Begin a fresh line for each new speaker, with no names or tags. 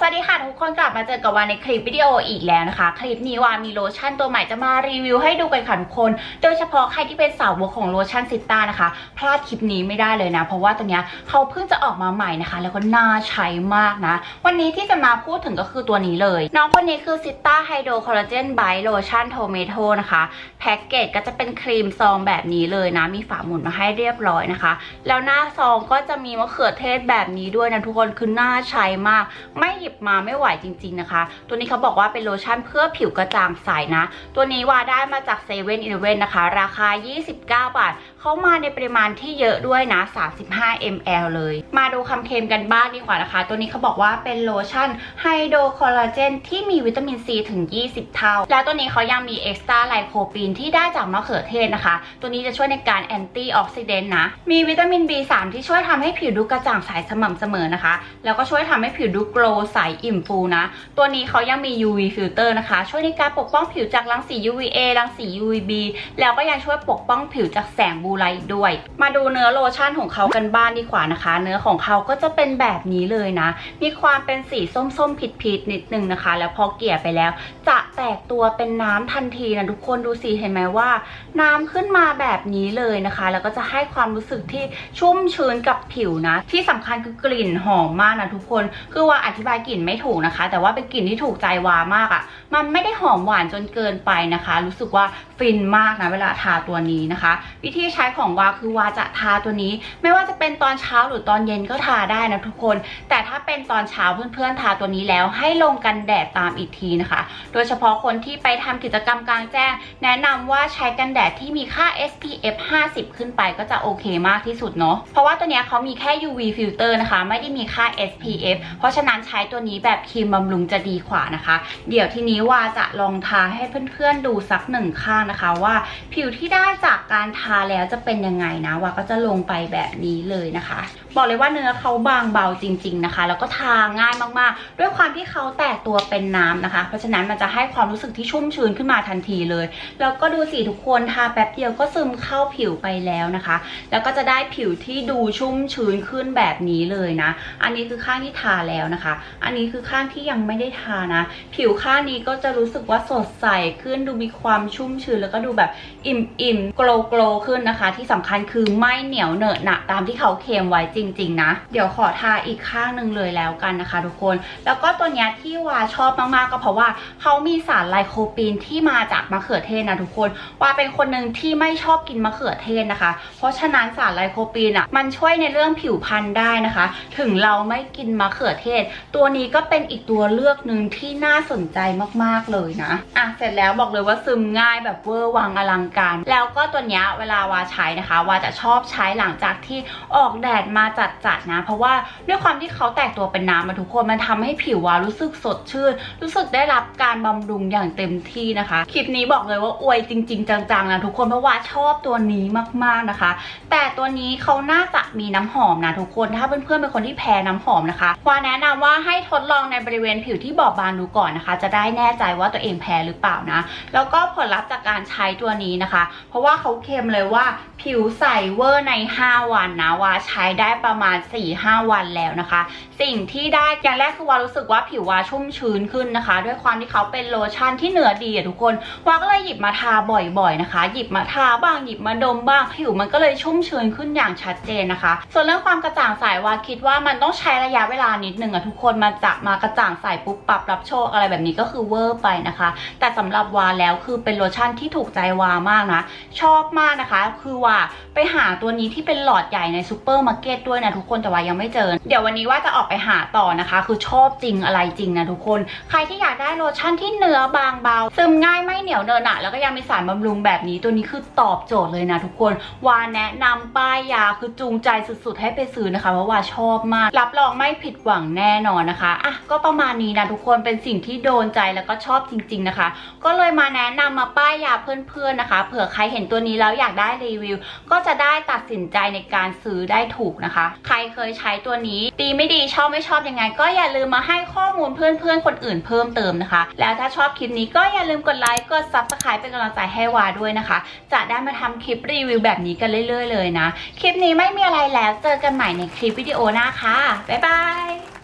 สวัสดีค่ะทุกคนกลับมาเจอกับวานในคลิปวิดีโออีกแล้วนะคะ คลิปนี้วานมีโลชั่นตัวใหม่จะมารีวิวให้ดูกันค่ะทุกคน โดยเฉพาะใครที่เป็นสาวกของโลชั่นซิต้านะคะ พลาดคลิปนี้ไม่ได้เลยนะ เพราะว่าตัวเนี้ยเขาเพิ่งจะออกมาใหม่นะคะ แล้วก็น่าใช้มากนะ วันนี้ที่จะมาพูดถึงก็คือตัวนี้เลย น้องคนนี้คือซิต้าไฮโดรคอลลาเจนไบโลชั่นโทเมโตนะคะแพ็กเกจก็จะเป็นครีมซองแบบนี้เลยนะ มีฝาหมุนมาให้เรียบร้อยนะคะ แล้วหน้าซองก็จะมีมะเขือเทศแบบนี้ด้วยนะทุกคนคือน่าใช้มากไม่บมาไม่ไหวจริง ๆนะคะ ตัวนี้เขาบอกว่าเป็นโลชั่นเพื่อผิวกระจ่างใสนะ ตัวนี้วาได้มาจากเซเว่นอีเลเวนนะคะ ราคา 29 บาท เขามาในปริมาณที่เยอะด้วยนะ 35 ml เลย มาดูคำเคลมกันบ้างดีกว่านะคะ ตัวนี้เขาบอกว่าเป็นโลชั่นไฮโดรคอลลาเจนที่มีวิตามินซีถึง 20 เท่า แล้วตัวนี้เขายังมีเอ็กซ์ตร้าไลโคปีนที่ได้จากมะเขือเทศนะคะ ตัวนี้จะช่วยในการแอนตี้ออกซิเดนต์นะ มีวิตามิน B3 ที่ช่วยทำให้ผิวดูกระจ่างใสสม่ำเสมอนะคะ แล้วก็ช่วยทำให้ผิวดูโกลว์ใสใสอิ่มฟูนะ ตัวนี้เขายังมี UV ฟิลเตอร์นะคะ ช่วยในการปกป้องผิวจากรังสี UVA รังสี UVB แล้วก็ยังช่วยปกป้องผิวจากแสงบูไลด้วย มาดูเนื้อโลชั่นของเขากันบ้างดีกว่านะคะ เนื้อของเขาก็จะเป็นแบบนี้เลยนะ มีความเป็นสีส้มๆผิดๆนิดนึงนะคะ แล้วพอเกลี่ยไปแล้ว จะแตกตัวเป็นน้ำทันทีนะทุกคนดูสิเห็นไหมว่า น้ำขึ้นมาแบบนี้เลยนะคะ แล้วก็จะให้ความรู้สึกที่ชุ่มชื้นกับผิวนะ ที่สำคัญคือกลิ่นหอมมากนะทุกคน คือว่าอธิบายกลิ่นไม่ถูกนะคะ แต่ว่าเป็นกลิ่นที่ถูกใจวามากอะ่ะ มันไม่ได้หอมหวานจนเกินไปนะคะ รู้สึกว่าฟินมากนะเวลาทาตัวนี้นะคะ วิธีใช้ของวาคือวาจะทาตัวนี้ ไม่ว่าจะเป็นตอนเช้าหรือตอนเย็นก็ทาได้นะทุกคน แต่ถ้าเป็นตอนเช้าเพื่อนๆทาตัวนี้แล้วให้ลงกันแดดตามอีกทีนะคะ โดยเฉพาะคนที่ไปทำกิจกรรมกลางแจ้ง แนะนำว่าใช้กันแดดที่มีค่า SPF 50 ขึ้นไปก็จะโอเคมากที่สุดเนาะเพราะว่าตัวนี้เขามีแค่ UV filter นะคะ ไม่ได้มีค่า SPF เพราะฉะนั้นใช้ตัวนี้แบบครีมบำรุงจะดีกว่านะคะ เดี๋ยวทีนี้วาจะลองทาให้เพื่อนๆดูสักหนึ่งข้างนะคะว่าผิวที่ได้จากการทาแล้วจะเป็นยังไงนะว่าก็จะลงไปแบบนี้เลยนะคะ บอกเลยว่าเนื้อเขาบางเบาจริง ๆนะคะ แล้วก็ทาง่ายมากๆ ด้วยความที่เขาแตกตัวเป็นน้ำนะคะ เพราะฉะนั้นมันจะให้ความรู้สึกที่ชุ่มชื้นขึ้นมาทันทีเลย แล้วก็ดูสิทุกคนทาแป๊บเดียวก็ซึมเข้าผิวไปแล้วนะคะ แล้วก็จะได้ผิวที่ดูชุ่มชื้นขึ้นแบบนี้เลยนะ อันนี้คือข้างที่ทาแล้วนะคะ อันนี้คือข้างที่ยังไม่ได้ทานะ ผิวข้างนี้ก็จะรู้สึกว่าสดใสขึ้นดูมีความชุ่มชื้นแล้วก็ดูแบบอิ่มอิ่มโกลโกลขึ้นนะคะ ที่สำคัญคือไม่เหนียวเหนอะหนะตามที่เขาเคลมไว้จริง ๆ นะ เดี๋ยวขอทาอีกข้างหนึ่งเลยแล้วกันนะคะทุกคน แล้วก็ตัวเนี้ยที่วาชอบมาก ๆ ก็เพราะว่าเขามีสารไลโคปีนที่มาจากมะเขือเทศนะทุกคนวาเป็นคนหนึ่งที่ไม่ชอบกินมะเขือเทศนะคะ เพราะฉะนั้นสารไลโคปีนอะมันช่วยในเรื่องผิวพรรณได้นะคะ ถึงเราไม่กินมะเขือเทศ ตัวนี้ก็เป็นอีกตัวเลือกหนึ่งที่น่าสนใจมากๆเลยนะอะเสร็จแล้วบอกเลยว่าซึมง่ายแบบเวอร์วังอลังการ แล้วก็ตัวเนี้ยเวลาวาใช้นะคะวาจะชอบใช้หลังจากที่ออกแดดมาจัดๆนะ เพราะว่าด้วยความที่เขาแตกตัวเป็นน้ำมาทุกคนมันทำให้ผิววารู้สึกสดชื่น รู้สึกได้รับการบำรุงอย่างเต็มที่นะคะ คลิปนี้บอกเลยว่าอวยจริง ๆ จังๆนะทุกคนเพราะว่าชอบตัวนี้มากๆนะคะ แต่ตัวนี้เขาน่าจะมีน้ำหอมนะทุกคนถ้าเพื่อนๆเป็นคนที่แพ้น้ำหอมนะคะวาแนะนำว่าให้ทดลองในบริเวณผิวที่บอบบางดูก่อนนะคะ จะได้แน่ใจว่าตัวเองแพ้หรือเปล่านะ แล้วก็ผลลัพธ์จากการใช้ตัวนี้นะคะ เพราะว่าเขาเค็มเลยว่า ผิวใสเวอร์ใน 5 วันนะว่าใช้ได้ประมาณ 4-5 วันแล้วนะคะ สิ่งที่ได้อย่างแรกคือวารู้สึกว่าผิววาชุ่มชื้นขึ้นนะคะ ด้วยความที่เขาเป็นโลชั่นที่เนื้อดีอะทุกคนวาก็เลยหยิบมาทาบ่อยๆนะคะ หยิบมาทาบ้างหยิบมาดมบ้าง ผิวมันก็เลยชุ่มชื้นขึ้นอย่างชัดเจนนะคะ ส่วนเรื่องความกระจ่างใสวาคิดว่ามันต้องใช้ระยะเวลานิดนึงอะทุกคนมันจะมากระจ่างใสปุ๊บปรับรับโชคอะไรแบบนี้ก็คือเวอร์ไปนะคะ แต่สำหรับวาแล้วคือเป็นโลชั่นที่ถูกใจวามากนะ ชอบมากนะคะ คือวาไปหาตัวนี้ที่เป็นหลอดใหญ่ในซูเปอร์มาร์เก็ตด้วยนะทุกคนแต่ว่ายังไม่เจอ เดี๋ยววันนี้ว่าจะออกไปหาต่อนะคะ คือชอบจริงอะไรจริงนะทุกคน ใครที่อยากได้โลชั่นที่เนื้อบางเบา ซึมง่ายไม่เหนียวเนินหนะแล้วก็ยังมีสารบำรุงแบบนี้ตัวนี้คือตอบโจทย์เลยนะทุกคนวาแนะนำป้ายยาคือจูงใจสุดๆ ให้ไปซื้อนะคะเพราะว่าชอบมาก รับรองไม่ผิดหวังแน่นอนนะคะอะก็ประมาณนี้นะทุกคนเป็นสิ่งที่โดนใจแล้วก็ชอบจริง ๆนะคะ ก็เลยมาแนะนำมาป้ายยาเพื่อนๆนะคะ เผื่อใครเห็นตัวนี้แล้วอยากได้รีวิวก็จะได้ตัดสินใจในการซื้อได้ถูกนะคะ ใครเคยใช้ตัวนี้ ดีไม่ดีชอบไม่ชอบยังไง ก็อย่าลืมมาให้ข้อมูลเพื่อนๆ คนอื่นเพิ่มเติมนะคะ แล้วถ้าชอบคลิปนี้ก็อย่าลืมกดไลค์กด subscribe เป็นกำลังใจให้วาด้วยนะคะ จะได้มาทำคลิปรีวิวแบบนี้กันเรื่อย ๆ เลยนะ คลิปนี้ไม่มีอะไรแล้วเจอกันใหม่ในคลิปวิดีโอหน้าค่ะบ๊ายบาย